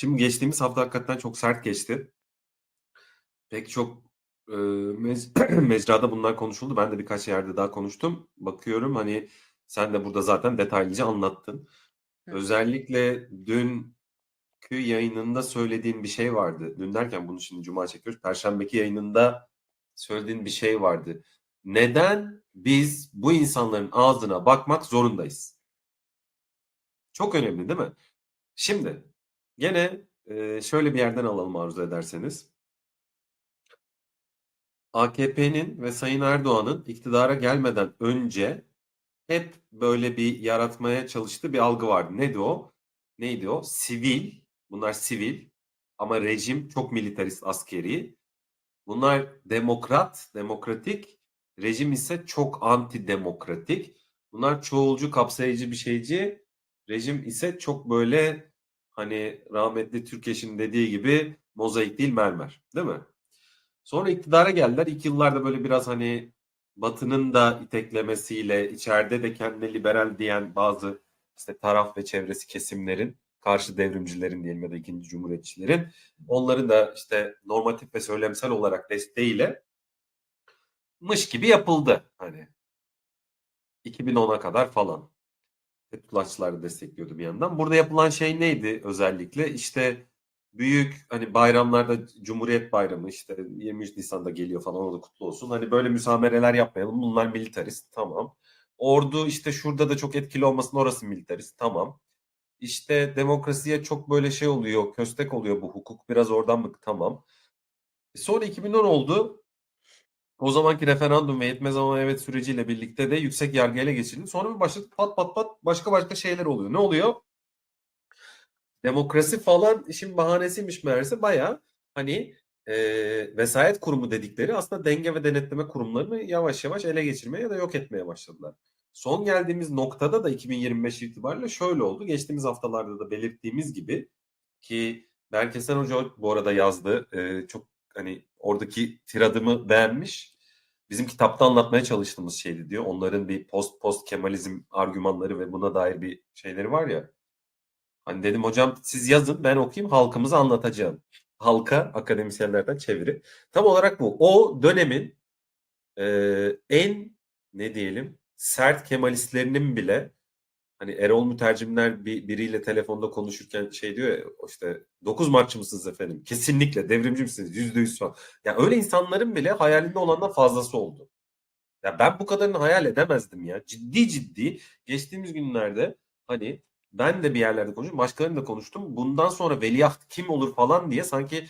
Şimdi geçtiğimiz hafta hakikaten çok sert geçti. Pek çok e, mec- mecrada bunlar konuşuldu. Ben de birkaç yerde daha konuştum. Bakıyorum hani sen de burada zaten detaylıca anlattın. Hı. Özellikle dünkü yayınında söylediğin bir şey vardı. Dün derken bunu şimdi cuma çekiyoruz. Perşembeki yayınında söylediğin bir şey vardı. Neden biz bu insanların ağzına bakmak zorundayız? Çok önemli değil mi? Şimdi gene e, şöyle bir yerden alalım arzu ederseniz. AKP'nin ve Sayın Erdoğan'ın iktidara gelmeden önce hep böyle bir yaratmaya çalıştığı bir algı vardı. Neydi o? Neydi o? Sivil. Bunlar sivil ama rejim çok militarist askeri. Bunlar demokrat, demokratik. Rejim ise çok antidemokratik. Bunlar çoğulcu, kapsayıcı bir şeyci. Rejim ise çok böyle hani rahmetli Türkeş'in dediği gibi mozaik değil mermer. Değil mi? Sonra iktidara geldiler. İlk yıllarda böyle biraz hani Batı'nın da iteklemesiyle içeride de kendine liberal diyen bazı işte taraf ve çevresi kesimlerin karşı devrimcilerin diyelim ya da ikinci cumhuriyetçilerin onların da işte normatif ve söylemsel olarak desteğiyle mış gibi yapıldı hani 2010'a kadar falan. Fethullahçılar da destekliyordu bir yandan. Burada yapılan şey neydi özellikle? İşte büyük hani bayramlarda Cumhuriyet Bayramı işte 23 Nisan'da geliyor falan o da kutlu olsun. Hani böyle müsamereler yapmayalım. Bunlar militarist tamam. Ordu işte şurada da çok etkili olmasın orası militarist tamam. İşte demokrasiye çok böyle şey oluyor, köstek oluyor bu hukuk. Biraz oradan mı? Tamam. E Sonra 2010 oldu. O zamanki referandum ve yetmez ama evet süreciyle birlikte de yüksek yargı ele geçirildi. Sonra bir başladı pat pat pat başka başka şeyler oluyor. Ne oluyor? Demokrasi falan işin bahanesiymiş meğerse baya hani e, vesayet kurumu dedikleri aslında denge ve denetleme kurumlarını yavaş yavaş ele geçirmeye ya da yok etmeye başladılar. Son geldiğimiz noktada da 2025 itibariyle şöyle oldu. Geçtiğimiz haftalarda da belirttiğimiz gibi ki Berkesen Hoca bu arada yazdı. E, çok hani oradaki tiradımı beğenmiş. Bizim kitapta anlatmaya çalıştığımız şeydi diyor. Onların bir post post Kemalizm argümanları ve buna dair bir şeyleri var ya. Hani dedim hocam siz yazın ben okuyayım halkımıza anlatacağım. Halka akademisyenlerden çeviri. Tam olarak bu. O dönemin e, en ne diyelim sert Kemalistlerinin bile hani Erol Mütercimler bir, biriyle telefonda konuşurken şey diyor ya işte 9 Martçı mısınız efendim? Kesinlikle devrimci misiniz? Yüzde yüz falan. Ya öyle insanların bile hayalinde olandan fazlası oldu. Ya ben bu kadarını hayal edemezdim ya. Ciddi ciddi geçtiğimiz günlerde hani ben de bir yerlerde konuştum. Başkalarıyla da konuştum. Bundan sonra veliaht kim olur falan diye sanki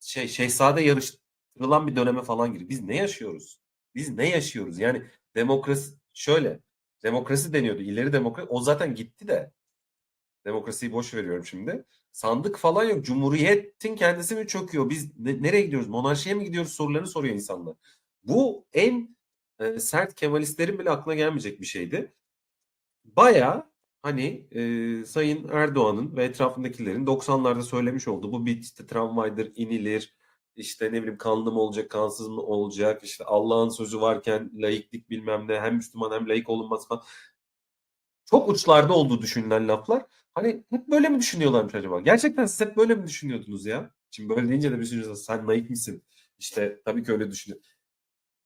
şey şehzade yarıştırılan bir döneme falan giriyor. Biz ne yaşıyoruz? Biz ne yaşıyoruz? Yani demokrasi şöyle demokrasi deniyordu. İleri demokrasi o zaten gitti de. Demokrasiyi boş veriyorum şimdi. Sandık falan yok. Cumhuriyetin kendisi mi çöküyor? Biz ne- nereye gidiyoruz? Monarşiye mi gidiyoruz? Sorularını soruyor insanlar. Bu en e, sert Kemalistlerin bile aklına gelmeyecek bir şeydi. Baya hani e, Sayın Erdoğan'ın ve etrafındakilerin 90'larda söylemiş olduğu bu bir işte tramvaydır, inilir, işte ne bileyim kanlı mı olacak, kansız mı olacak, işte Allah'ın sözü varken laiklik bilmem ne, hem Müslüman hem laik olunmaz falan. Çok uçlarda olduğu düşünülen laflar. Hani hep böyle mi düşünüyorlarmış acaba? Gerçekten siz hep böyle mi düşünüyordunuz ya? Şimdi böyle deyince de bir sürü sen laik misin? İşte tabii ki öyle düşünüyor.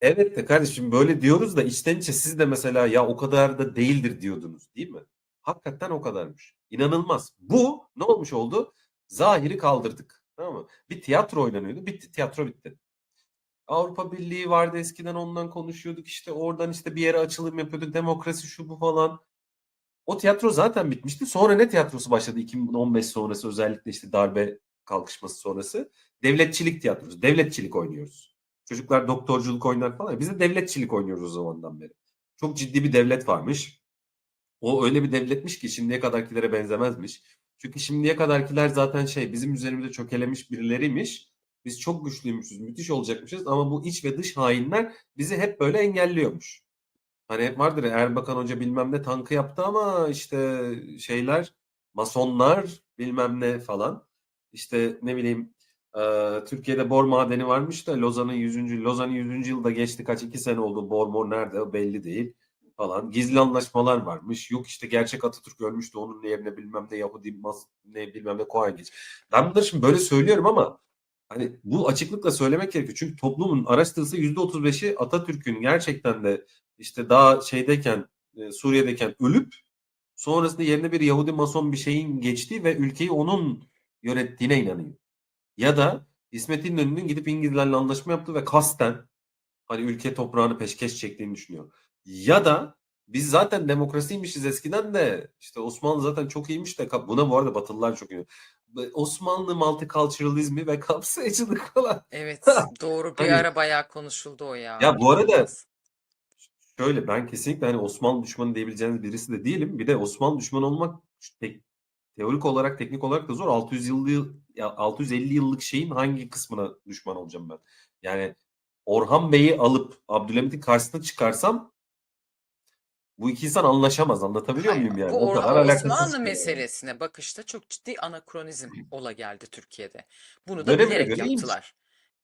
Evet de kardeşim böyle diyoruz da içten içe siz de mesela ya o kadar da değildir diyordunuz değil mi? Hakikaten o kadarmış. İnanılmaz. Bu ne olmuş oldu? Zahiri kaldırdık. Tamam mı? Bir tiyatro oynanıyordu. Bitti. Tiyatro bitti. Avrupa Birliği vardı eskiden ondan konuşuyorduk. işte oradan işte bir yere açılım yapıyorduk. Demokrasi şu bu falan. O tiyatro zaten bitmişti. Sonra ne tiyatrosu başladı 2015 sonrası özellikle işte darbe kalkışması sonrası? Devletçilik tiyatrosu. Devletçilik oynuyoruz. Çocuklar doktorculuk oynar falan. Biz de devletçilik oynuyoruz o zamandan beri. Çok ciddi bir devlet varmış. O öyle bir devletmiş ki şimdiye kadarkilere benzemezmiş. Çünkü şimdiye kadarkiler zaten şey bizim üzerimizde çökelemiş birileriymiş. Biz çok güçlüymüşüz, müthiş olacakmışız ama bu iç ve dış hainler bizi hep böyle engelliyormuş. Hani hep vardır ya Erbakan Hoca bilmem ne tankı yaptı ama işte şeyler masonlar bilmem ne falan. İşte ne bileyim Türkiye'de bor madeni varmış da Lozan'ın 100. Lozan'ın 100. yılda geçti kaç iki sene oldu bor mor nerede belli değil. Falan. Gizli anlaşmalar varmış. Yok işte gerçek Atatürk ölmüştü onun yerine bilmem ne Yahudi mas ne bilmem ne Kohan geç. Ben bunları şimdi böyle söylüyorum ama hani bu açıklıkla söylemek gerekiyor. Çünkü toplumun araştırılsa %35'i Atatürk'ün gerçekten de işte daha şeydeyken e, Suriye'deyken ölüp sonrasında yerine bir Yahudi mason bir şeyin geçtiği ve ülkeyi onun yönettiğine inanıyor. Ya da İsmet İnönü'nün gidip İngilizlerle anlaşma yaptığı ve kasten hani ülke toprağını peşkeş çektiğini düşünüyor. Ya da biz zaten demokrasiymişiz eskiden de işte Osmanlı zaten çok iyiymiş de buna bu arada Batılılar çok iyi. Osmanlı multiculturalizmi ve kapsayıcılık falan. Evet doğru bir Hani- ara bayağı konuşuldu o ya. Ya bu arada-. Şöyle ben kesinlikle hani Osmanlı düşmanı diyebileceğiniz birisi de değilim. Bir de Osmanlı düşmanı olmak tek, teorik olarak teknik olarak da zor. 600 yıllı ya 650 yıllık şeyin hangi kısmına düşman olacağım ben? Yani Orhan Bey'i alıp Abdülhamit'in karşısına çıkarsam bu iki insan anlaşamaz. Anlatabiliyor Hayır, muyum yani? bu O kadar alakasız Osmanlı meselesine bakışta çok ciddi anakronizm ola geldi Türkiye'de. Bunu da bilerek yaptılar.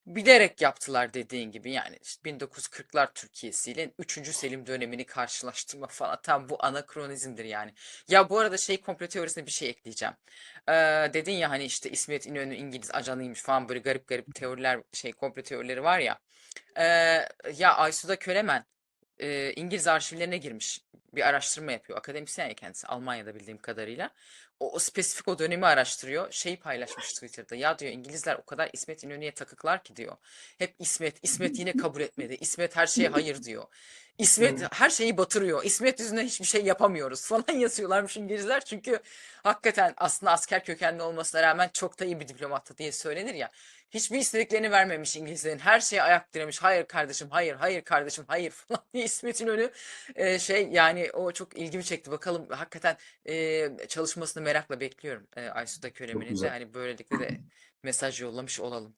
Bilerek yaptılar dediğin gibi yani işte 1940'lar Türkiye'si ile 3. Selim dönemini karşılaştırma falan tam bu anakronizmdir yani. Ya bu arada şey komplo teorisine bir şey ekleyeceğim. Ee, dedin ya hani işte İsmet İnönü İngiliz ajanıymış falan böyle garip garip teoriler şey komplo teorileri var ya. Ee, ya Aysu'da Kölemen e, İngiliz arşivlerine girmiş. Bir araştırma yapıyor. Akademisyen ya kendisi. Almanya'da bildiğim kadarıyla. O, o spesifik o dönemi araştırıyor. Şeyi paylaşmış Twitter'da. Ya diyor İngilizler o kadar İsmet İnönü'ye takıklar ki diyor. Hep İsmet. İsmet yine kabul etmedi. İsmet her şeye hayır diyor. İsmet her şeyi batırıyor. İsmet yüzünden hiçbir şey yapamıyoruz falan yazıyorlarmış İngilizler. Çünkü hakikaten aslında asker kökenli olmasına rağmen çok da iyi bir diplomattı diye söylenir ya. Hiçbir istediklerini vermemiş İngilizlerin. Her şeye ayak diremiş. Hayır kardeşim, hayır, hayır kardeşim, hayır falan diye İsmet İnönü e, şey yani o çok ilgimi çekti. Bakalım hakikaten e, çalışmasını merakla bekliyorum e, Aysu'da güzel. Hani böylelikle de mesaj yollamış olalım.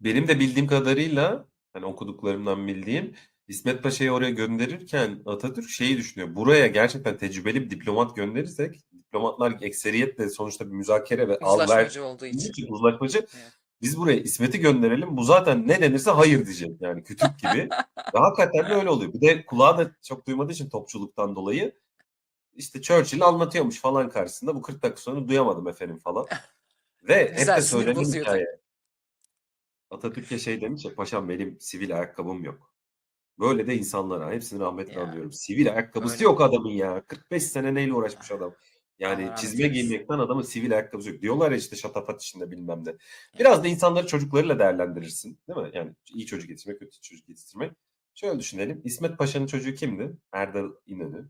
Benim de bildiğim kadarıyla hani okuduklarımdan bildiğim İsmet Paşa'yı oraya gönderirken Atatürk şeyi düşünüyor. Buraya gerçekten tecrübeli bir diplomat gönderirsek diplomatlar ekseriyetle sonuçta bir müzakere ve Uzlaşmacı olduğu için. için uzlaşmacı. Evet. Biz buraya İsmet'i gönderelim. Bu zaten ne denirse hayır diyecek yani kütük gibi. ve hakikaten de öyle oluyor. Bir de kulağı da çok duymadığı için topçuluktan dolayı işte Churchill anlatıyormuş falan karşısında. Bu 40 dakika sonra duyamadım efendim falan. Ve hep de söylenen hikaye. Atatürk'e şey demiş ya paşam benim sivil ayakkabım yok. Böyle de insanlara hepsini rahmetle Ya, anıyorum. Sivil ayakkabısı öyle. yok adamın ya. 45 sene neyle uğraşmış adam. Yani rahmet çizme eylesin. giymekten adamın sivil ayakkabısı yok. Diyorlar ya işte şatafat içinde bilmem ne. Biraz da insanları çocuklarıyla değerlendirirsin. Değil mi? Yani iyi çocuk yetiştirmek, kötü çocuk yetiştirmek. Şöyle düşünelim. İsmet Paşa'nın çocuğu kimdi? Erdal İnönü.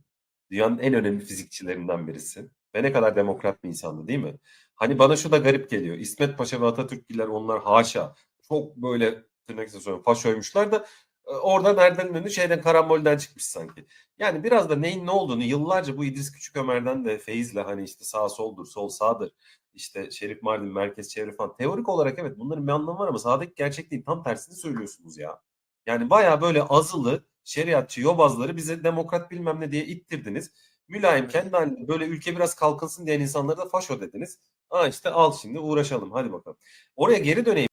Dünyanın en önemli fizikçilerinden birisi. Ve ne kadar demokrat bir insandı değil mi? Hani bana şu da garip geliyor. İsmet Paşa ve Atatürkgiller onlar haşa. Çok böyle tırnak içinde söylüyorum faşoymuşlar da e, oradan Erdal İnönü şeyden karambolden çıkmış sanki. Yani biraz da neyin ne olduğunu yıllarca bu İdris Küçük Ömer'den de Feyiz'le hani işte sağ soldur, sol sağdır. işte Şerif Mardin, merkez çevre falan. Teorik olarak evet bunların bir anlamı var ama sahadaki gerçek değil. Tam tersini söylüyorsunuz ya. Yani baya böyle azılı, şeriatçı, yobazları bize demokrat bilmem ne diye ittirdiniz. Mülayim kendi halinde böyle ülke biraz kalkınsın diyen insanlara da faşo dediniz. Aa işte al şimdi uğraşalım hadi bakalım. Oraya geri döneyim.